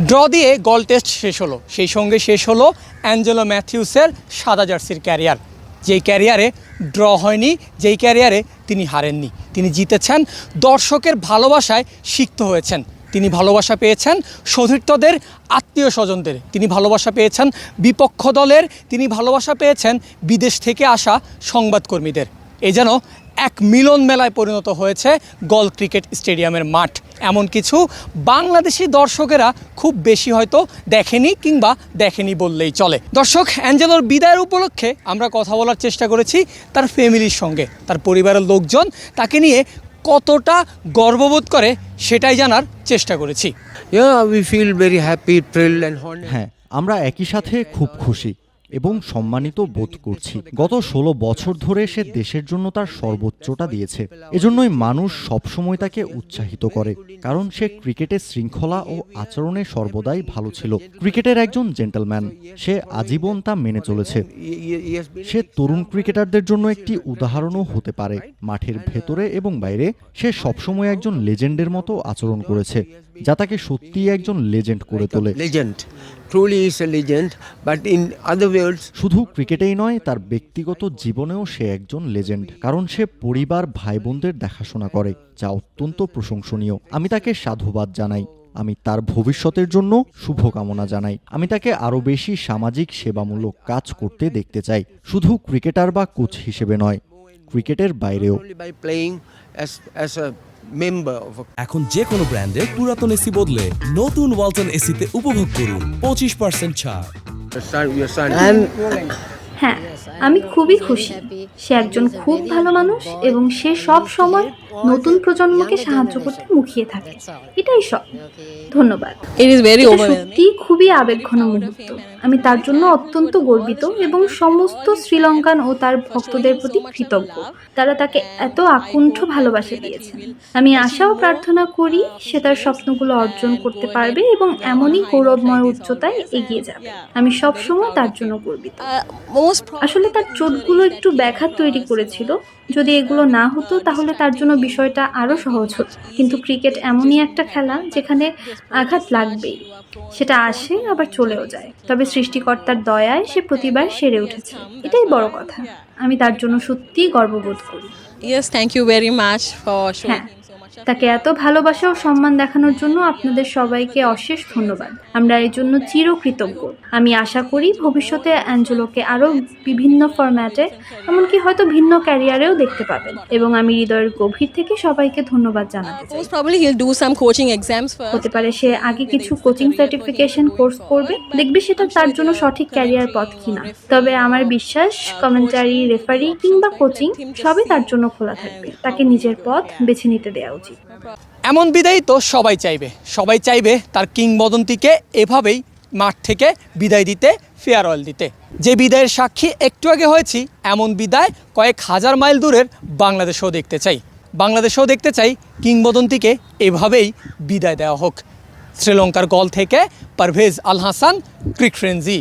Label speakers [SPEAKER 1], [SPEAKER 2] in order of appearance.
[SPEAKER 1] Draw দিয়ে গল test শেষ হলো। সেই সঙ্গে শেষ হলো অ্যাঞ্জেলো ম্যাথিউসের সাদা জার্সির ক্যারিয়ার যেই ক্যারিয়ারে ড্র হয়নি, যেই ক্যারিয়ারে তিনি হারেননি। তিনি জিতেছেন, দর্শকের ভালোবাসায় সিক্ত হয়েছেন। তিনি ভালোবাসা পেয়েছেন সতীর্থদের, আত্মীয় স্বজনদের। তিনি ভালোবাসা পেয়েছেন বিপক্ষ দলের। তিনি ভালোবাসা পেয়েছেন বিদেশ থেকে আসা সংবাদকর্মীদের। এ যেন এক মিলন মেলায় পরিণত হয়েছে গল ক্রিকেট স্টেডিয়ামের মাঠ। এমন কিছু বাংলাদেশি দর্শকেরা খুব বেশি হয়তো দেখেনি কিংবা দেখেনি বললেই চলে। দর্শক অ্যাঞ্জেলোর বিদায়ের উপলক্ষে আমরা কথা বলার চেষ্টা করেছি তার ফ্যামিলির সঙ্গে। তার পরিবারের লোকজন তাকে নিয়ে কতটা গর্ববোধ করে সেটাই জানার চেষ্টা করেছি।
[SPEAKER 2] হ্যাঁ আমরা একই সাথে খুব খুশি। এবং সম্মানিত বোধ করছি। গত ষোলো বছর ধরে সে দেশের জন্য তার সর্বোচ্চটা দিয়েছে। এজন্যই মানুষ সবসময় তাকে উৎসাহিত করে কারণ সে ক্রিকেটের শৃঙ্খলা ও আচরণে সর্বদাই ভালো ছিল। ক্রিকেটের একজন জেন্টলম্যান সে আজীবন তা মেনে চলেছে। সে তরুণ ক্রিকেটারদের জন্য একটি উদাহরণও হতে পারে মাঠের ভেতরে এবং বাইরে। সে সবসময় একজন লেজেন্ডের মতো আচরণ করেছে যা তাকে সত্যিই একজন লেজেন্ড করে তোলে.
[SPEAKER 3] Truly is a legend, but in other words,
[SPEAKER 2] শুধু ক্রিকেটেই নয় তার ব্যক্তিগত জীবনেও সে একজন লেজেন্ড কারণ সে পরিবার ভাই বোনদের দেখাশোনা করে যা অত্যন্ত প্রশংসনীয়। আমি তাকে সাধুবাদ জানাই। আমি তার ভবিষ্যতের জন্য শুভকামনা জানাই। আমি তাকে আরও বেশি সামাজিক সেবামূলক কাজ করতে দেখতে চাই। শুধু ক্রিকেটার বা কোচ হিসেবে নয় ক্রিকেটের বাইরেও।
[SPEAKER 4] এখন যে কোনো ব্র্যান্ডের পুরাতন এসি বদলে নতুন ওয়ালটন এসিতে উপভোগ করুন পঁচিশ পার্সেন্ট ছাড়।
[SPEAKER 3] Son, your son. And
[SPEAKER 5] হ্যাঁ আমি খুবই খুশি। সে একজন খুব ভালো মানুষ এবং সে সব সময় নতুন প্রজন্মকে সাহায্য করতে মুখিয়ে থাকে। এটাই সব। ধন্যবাদ. সত্যি খুবই আবেগঘন মুহূর্ত। আমি তার জন্য অত্যন্ত গর্বিত এবং সমস্ত শ্রীলঙ্কান ও তার ভক্তদের প্রতি কৃতজ্ঞ। তারা তাকে এত আকুণ্ঠ ভালোবাসা দিয়েছেন। আমি আশা ও প্রার্থনা করি সে তার স্বপ্নগুলো অর্জন করতে পারবে এবং এমনই গৌরবময় উচ্চতায় এগিয়ে যাবে। আমি সবসময় তার জন্য গর্বিত।
[SPEAKER 6] Uh,
[SPEAKER 5] আসলে তার চোটগুলো একটু ব্যাঘাত তৈরি করেছিল। যদি এগুলো না হতো তাহলে তার জন্য বিষয়টা আরও সহজ হতো। কিন্তু ক্রিকেট এমনই একটা খেলা যেখানে আঘাত লাগবেই। সেটা আসে আবার চলেও যায়। তবে সৃষ্টিকর্তার দয়ায় সে প্রতিবার সেরে উঠেছে। এটাই বড় কথা। আমি তার জন্য সত্যিই গর্ববোধ করি।
[SPEAKER 6] Yes, thank you very for showing
[SPEAKER 5] হ্যাঁ. তাকে এত ভালোবাসা ও সম্মান দেখানোর জন্য আপনাদের সবাইকে অশেষ ধন্যবাদ। আমরা এর জন্য চিরকৃতজ্ঞ। আমি আশা করি ভবিষ্যতে অ্যাঞ্জেলোকে আরও বিভিন্ন ফরম্যাটে এমনকি হয়তো ভিন্ন ক্যারিয়ারেও দেখতে পাবেন। এবং আমি হৃদয়ের গভীর থেকে সবাইকে ধন্যবাদ জানাতে. হতে পারে সে আগে কিছু কোচিং সার্টিফিকেশন কোর্স করবে দেখবে সেটা তার জন্য সঠিক ক্যারিয়ার পথ কিনা। তবে আমার বিশ্বাস কমেন্টারি রেফারি কিংবা কোচিং সবই তার জন্য খোলা থাকবে। তাকে নিজের পথ বেছে নিতে দেওয়া উচিত।
[SPEAKER 1] এমন বিদায় তো সবাই চাইবে। সবাই চাইবে তার কিংবদন্তিকে এভাবেই মাঠ থেকে বিদায় দিতে ফেয়ারওয়েল দিতে। যে বিদায়ের সাক্ষী একটু আগে হয়েছি, এমন বিদায় কয়েক হাজার মাইল দূরের বাংলাদেশেও দেখতে চাই। বাংলাদেশেও দেখতে চাই কিংবদন্তিকে এভাবেই বিদায় দেওয়া হোক। শ্রীলঙ্কার গল থেকে পারভেজ আল হাসান, ক্রিক ফ্রেন্জি